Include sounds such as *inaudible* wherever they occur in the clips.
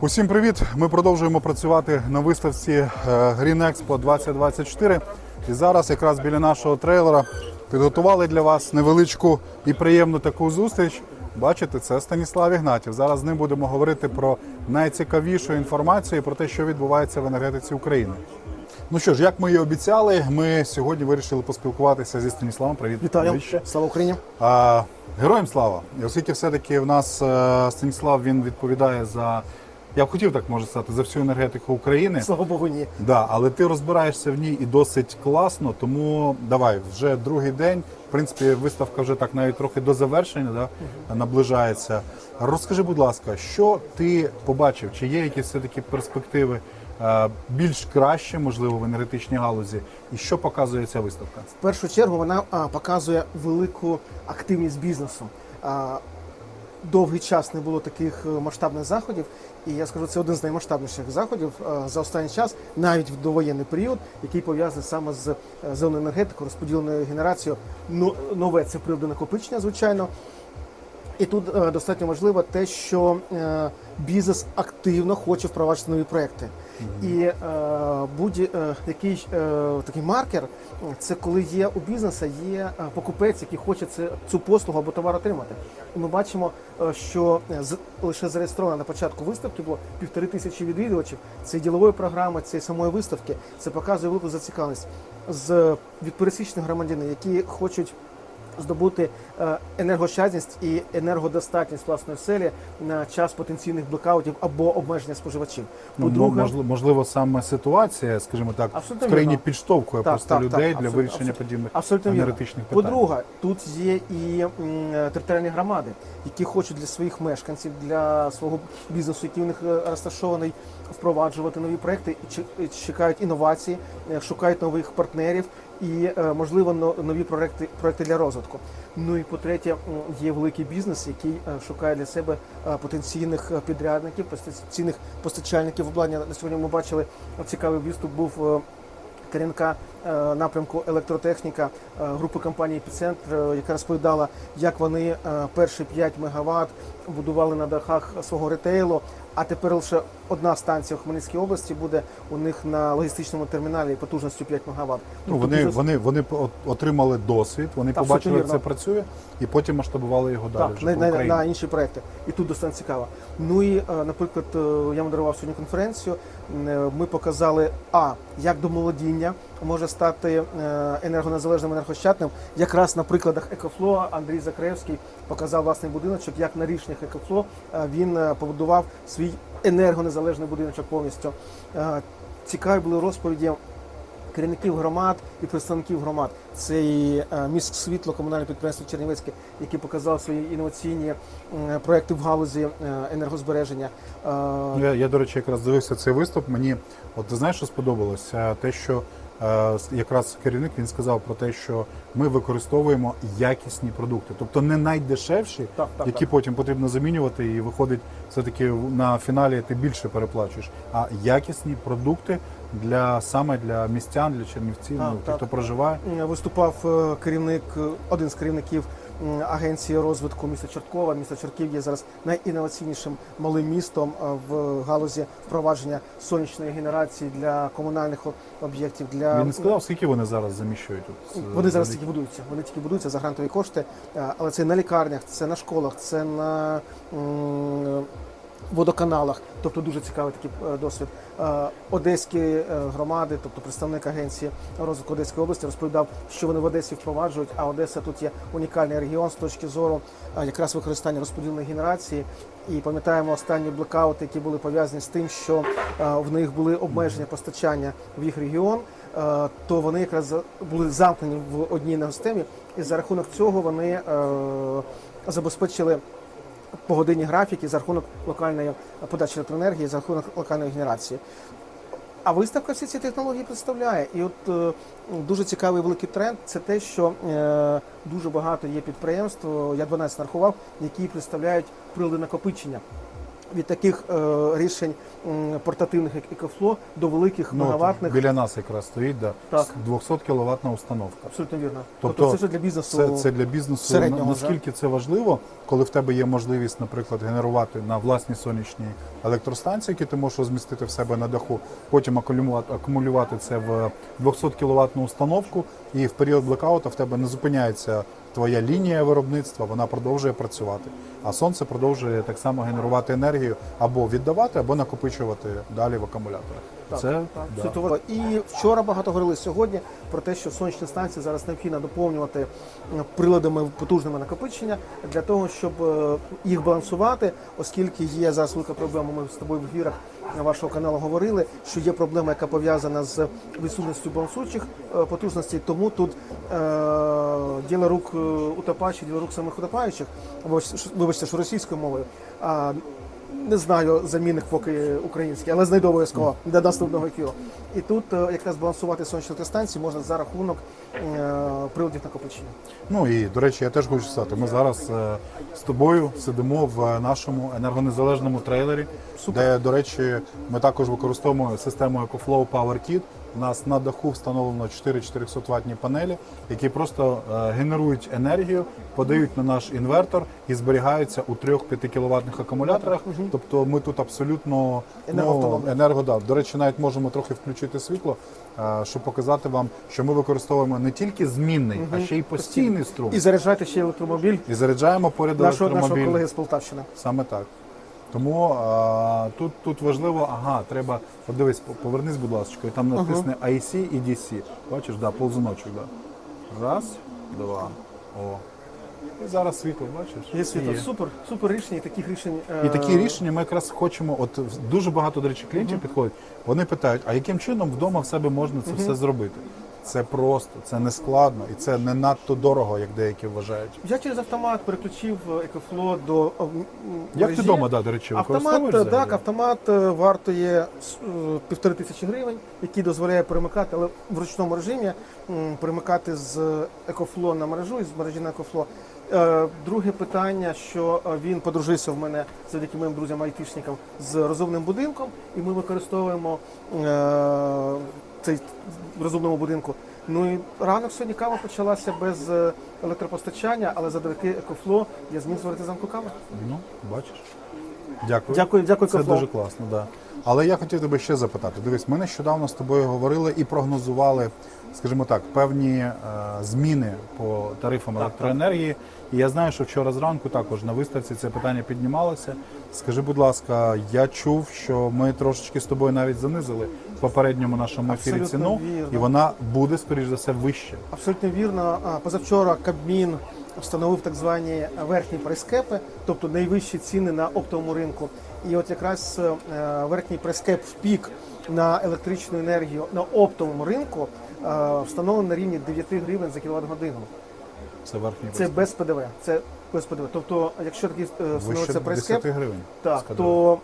Усім привіт! Ми продовжуємо працювати на виставці е, Green Expo 2024. І зараз якраз біля нашого трейлера підготували для вас невеличку і приємну таку зустріч. Бачите, це Станіслав Ігнатів. Зараз з ним будемо говорити про найцікавішу інформацію про те, що відбувається в енергетиці України. Ну що ж, як ми і обіцяли, ми сьогодні вирішили поспілкуватися зі Станіславом. Привіт, Вітаю, слава Україні. А, героям слава! І оскільки все-таки в нас е, Станіслав він відповідає за, я б хотів так можу сказати, за всю енергетику України. Слава Богу, ні. Да, але ти розбираєшся в ній і досить класно, тому давай, вже другий день. В принципі, виставка вже так навіть трохи до завершення да, наближається. Розкажи, будь ласка, що ти побачив? Чи є якісь все-таки перспективи е, більш краще, можливо, в енергетичній галузі? І що показує ця виставка? В першу чергу вона показує велику активність бізнесу. Довгий час не було таких е, масштабних заходів, і я скажу, це один з наймасштабніших заходів е, за останній час, навіть в довоєнний період, який пов'язаний саме з е, зеленою енергетикою, розподіленою генерацією. Ну, нове це прилади накопичення, звичайно. І тут достатньо важливо те, що бізнес активно хоче впроваджувати нові проекти. І е, будь-який е, такий маркер це коли є у бізнесу є е, покупець, який хоче це, цю послугу або товар отримати. І ми бачимо, е, що з, лише зареєстровано на початку виставки було півтори тисячі відвідувачів. Це ділової програми, це самої виставки. Це показує велику зацікавленість з від пересічних громадян, які хочуть здобути е, енергощадність і енергодостатність власної селі на час потенційних блекаутів або обмеження споживачів. Ну, По-друге, можливо, саме ситуація, скажімо так, в країні підштовхує Так, просто так, людей так, для вирішення подібних Абсолютно енергетичних питань. По-друге, тут є і територіальні громади, які хочуть для своїх мешканців, для свого бізнесу, який у них е, розташований, впроваджувати нові проекти і чекають інновації, е, шукають нових партнерів і, е, можливо, но- нові проекти, проекти для розвитку. Ну і по-третє, є великий бізнес, який е, шукає для себе е, потенційних підрядників, потенційних постачальників обладнання. На сьогодні ми бачили цікавий виступ був. керівника напрямку електротехніка групи компанії «Епіцентр», яка розповідала, як вони перші 5 мегаватт будували на дахах свого ретейлу. А тепер лише одна станція в Хмельницькій області буде у них на логістичному терміналі потужністю 5 МВт. Ну, вони, вони, вони по- отримали досвід, вони Так, побачили, як це працює, і потім масштабували його далі. Так, вже на, на, на інші проекти. І тут достатньо цікаво. Ну і, е, наприклад, е, я модерував сьогодні конференцію. Е, Ми показали, а як домолодіння може стати е, енергонезалежним енергощадним. Якраз на прикладах Екофло Андрій Закревський показав власний будиночок, як на рішеннях Екофло е, він е, побудував свій енергонезалежний будиночок повністю. Цікаві були розповіді керівників громад і представників громад. Це і е, світло, комунальне підприємство Чернівецьке, яке показало свої інноваційні проекти в галузі е, енергозбереження. Е, Я, я, до речі, якраз дивився цей виступ. Мені, от знаєш, що сподобалося? Те, що якраз керівник він сказав про те, що ми використовуємо якісні продукти, тобто не найдешевші, Так, так, які так. потім потрібно замінювати, і виходить все-таки на фіналі ти більше переплачуєш. А якісні продукти для саме для містян, для чернівців, ну, хто проживає. Виступав е, керівник, е, один з керівників агенції розвитку міста Чорткова. Місто Чортків є зараз найінноваційнішим малим містом е, в галузі впровадження сонячної генерації для комунальних об'єктів. Для Він не сказав, скільки вони зараз заміщують тут. е, Вони зараз за- тільки будуються. Вони тільки будуються за грантові кошти, е, але це на лікарнях, це на школах, це на водоканалах. Тобто дуже цікавий такий е, досвід. Е, Одеські е, громади, тобто представник агенції розвитку Одеської області, розповідав, що вони в Одесі впроваджують. А Одеса тут є унікальний регіон з точки зору якраз використання розподільної генерації. І пам'ятаємо останні блекаути, які були пов'язані з тим, що в них були обмеження постачання в їх регіон. То вони якраз були замкнені в одній енергосистемі, і за рахунок цього вони забезпечили погодинні графіки за рахунок локальної подачі електроенергії, за рахунок локальної генерації. А виставка всі ці технології представляє. І от е, дуже цікавий великий тренд це те, що е, дуже багато є підприємств, я 12 нарахував, які представляють прилади накопичення. Від таких е, рішень портативних, як EcoFlow, до великих Ну, от мегаваттних. біля нас якраз стоїть, да, Так. 200 кіловатна установка. Абсолютно вірно. Тобто Тобто, це вже для бізнесу. Це, це для бізнесу середнього, на- наскільки це важливо, коли в тебе є можливість, наприклад, генерувати на власній сонячній електростанції, які ти можеш розмістити в себе на даху, потім акумулювати, акумулювати це в 200 кіловатну установку, і в період блекаута в тебе не зупиняється твоя лінія виробництва, вона продовжує працювати. А сонце продовжує так само генерувати енергію або віддавати, або накопичувати далі в акумуляторах. Так, це так, да. це. І вчора багато говорили сьогодні про те, що сонячні станції зараз необхідно доповнювати приладами потужними накопичення для того, щоб е, їх балансувати, оскільки є зараз велика проблема. Ми з тобою в ефірах вашого каналу говорили, що є проблема, яка пов'язана з відсутністю балансуючих е, потужностей. Тому тут е, діло рук е, утопаючих, діло рук самих утопаючих. Вибачте, що- Вибачте, що російською мовою. А, не знаю замінник поки український, але знайду обов'язково для наступного ефіру. І тут е, якраз балансувати сонячні електростанції можна за рахунок е, приладів накопичення. Ну і до речі, я теж хочу сказати, ми зараз е, з тобою сидимо в нашому енергонезалежному трейлері, де, до речі, ми також використовуємо систему EcoFlow Power Kit. У нас на даху встановлено 4 400 ватні панелі, які просто е, генерують енергію, подають на наш інвертор і зберігаються у 3-5 кіловатних акумуляторах. Тобто ми тут абсолютно ну, енергода. До речі, навіть можемо трохи включити світло, е, щоб показати вам, що ми використовуємо не тільки змінний, а ще й постійний струм. І заряджати ще електромобіль І заряджаємо поряд нашого, нашого колеги з Полтавщини. Саме так. Тому а, тут, тут важливо, ага, треба, подивись, повернись, будь ласка, і там натисне IC і DC. Бачиш, да, ползуночок, да. Раз, два. О. І зараз світло, бачиш? Є світло. Є. Супер, супер рішення, і таких рішень. е, І такі рішення ми якраз хочемо. От дуже багато, до речі, клієнтів підходять. Вони питають, а яким чином вдома в себе можна це все зробити? Це просто, це не складно і це не надто дорого, як деякі вважають. Я через автомат переключив екофло до е, Як мережі. ти вдома, да, до речі. Автомат, е, так, автомат е, вартує е, півтори тисячі гривень, який дозволяє перемикати, але в ручному режимі перемикати з екофло на мережу і з мережі на EcoFlow. Е, Друге питання, що е, він подружився в мене завдяки моїм друзям айтішникам з розумним будинком, і ми використовуємо е, цей розумному будинку. Ну і ранок сьогодні кава почалася без електропостачання, але завдяки EcoFlow я зміг зварити замку кави. Ну, бачиш. Дякую. Дякую, дякую, Це EcoFlow. дуже класно, да. Але я хотів тебе ще запитати. Дивись, ми нещодавно з тобою говорили і прогнозували, скажімо так, певні е, зміни по тарифам електроенергії. І я знаю, що вчора зранку також на виставці це питання піднімалося. Скажи, будь ласка, я чув, що ми трошечки з тобою навіть занизили в попередньому нашому ефірі Абсолютно ціну, вірно. і вона буде, скоріш за все, вище. Абсолютно вірно. Позавчора Кабмін встановив так звані верхні прайскепи, тобто найвищі ціни на оптовому ринку. І от якраз е, верхній прайскеп в пік на електричну енергію на оптовому ринку е, встановлений на рівні 9 гривень за кіловат годину. Це верхній Це без ПДВ. Це без ПДВ. Тобто, якщо такий е, встановиться 10 прайскеп, гривень. так, то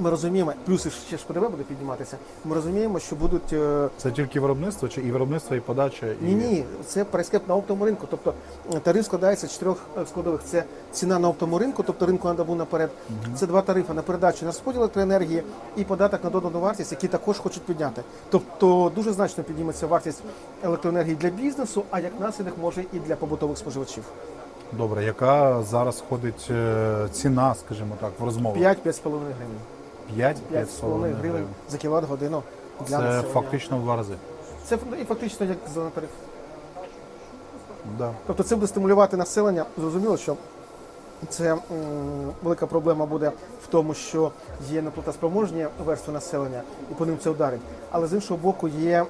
ми розуміємо, плюс ще ж ПДВ буде підніматися. Ми розуміємо, що будуть е, Це тільки виробництво, чи і виробництво, і подача, і Ні, ні, це прайскеп на оптовому ринку. Тобто е, тариф складається з чотирьох е, складових. Це ціна на оптовому ринку, тобто ринку на добу наперед. Це два тарифи на передачу на розподіл електроенергії і податок на додану вартість, які також хочуть підняти. Тобто дуже значно підніметься вартість електроенергії для бізнесу, а як наслідок може і для побутових споживачів. Добре, яка зараз ходить е, ціна, скажімо так, в розмовах? 5-5,5 гривень. 5 5,5 гривень за кіловат годину для Це населення. фактично в два рази. Це і фактично як за тариф. Да. Тобто це буде стимулювати населення. Зрозуміло, що це м, велика проблема буде в тому, що є неплатоспроможні верстви населення, і по ним це ударить. Але з іншого боку, є м,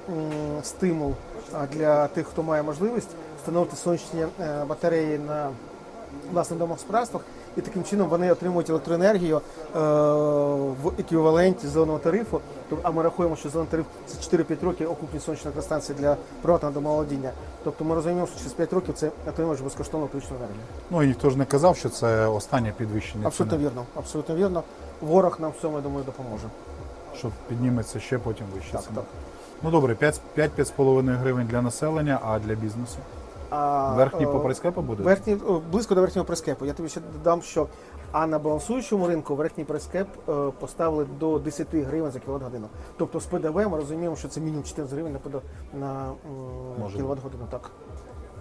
стимул а, для тих, хто має можливість встановити сонячні е, батареї на власних домогосподарствах, і таким чином вони отримують електроенергію е, в еквіваленті зеленого тарифу. А ми рахуємо, що зелений тариф це 4-5 років окупність сонячної електростанції для приватного домоволодіння. Тобто ми розуміємо, що через 5 років це отримуєш безкоштовну електричну енергію. Ну і ніхто ж не казав, що це останнє підвищення Абсолютно ціни, вірно. Абсолютно вірно. Ворог нам в цьому, я думаю, допоможе. що підніметься ще потім вище Так, так. Ну добре, 5-5,5 гривень для населення, а для бізнесу. А, Верхній е, по прескепу буде? Верхній, близько до верхнього прескепу. Я тобі ще додам, що а на балансуючому ринку верхній прескеп е, поставили до 10 гривень за кіловат годину. Тобто з ПДВ ми розуміємо, що це мінімум 14 гривень на, на кіловат годину. Так.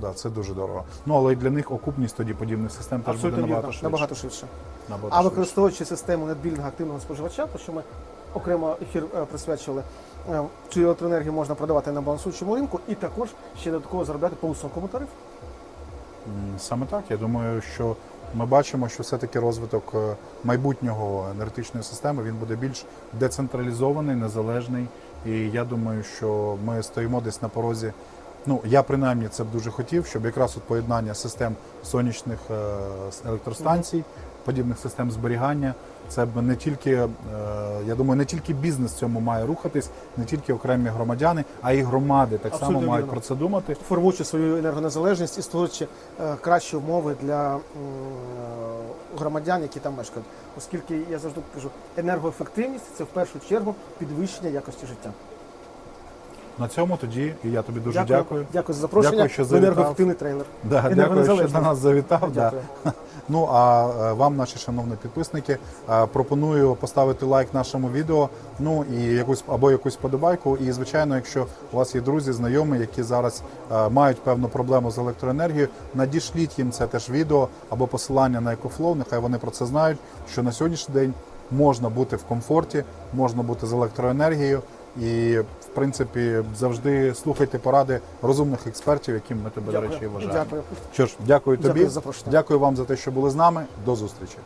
Да, це дуже дорого. Ну але й для них окупність тоді подібних систем теж буде набагато вірно, швидше. набагато швидше. Набагато А швидше. використовуючи систему надбільного активного споживача, то що ми окремо ефір е, присвячили, е, цю електроенергію можна продавати на балансуючому ринку і також ще додатково заробляти по високому тарифу. Саме так. Я думаю, що ми бачимо, що все-таки розвиток е, майбутнього енергетичної системи він буде більш децентралізований, незалежний. І я думаю, що ми стоїмо десь на порозі. Ну, я принаймні це б дуже хотів, щоб якраз от поєднання систем сонячних е, електростанцій, подібних систем зберігання. Це б не тільки, е, я думаю, не тільки бізнес цьому має рухатись, не тільки окремі громадяни, а й громади так Абсолютно само мають вірно. про це думати. формуючи свою енергонезалежність і створюючи е, кращі умови для громадян, які там мешкають. Оскільки я завжди кажу, енергоефективність це в першу чергу підвищення якості життя. На цьому тоді і я тобі дуже дякую. Дякую за запрошення. Дякую, що завітав. енергоефективний трейлер. Да, дякую, що до нас завітав. Да. *laughs* Ну а е, вам, наші шановні підписники, е, пропоную поставити лайк нашому відео. Ну і якусь або якусь подобайку. І звичайно, якщо у вас є друзі, знайомі, які зараз е, мають певну проблему з електроенергією, надішліть їм це теж відео або посилання на EcoFlow, Нехай вони про це знають. Що на сьогоднішній день можна бути в комфорті, можна бути з електроенергією. І в принципі завжди слухайте поради розумних експертів, яким ми тебе, до речі, вважаємо. Дякую. Що ж, дякую тобі. Дякую за. Дякую вам за те, що були з нами. До зустрічі.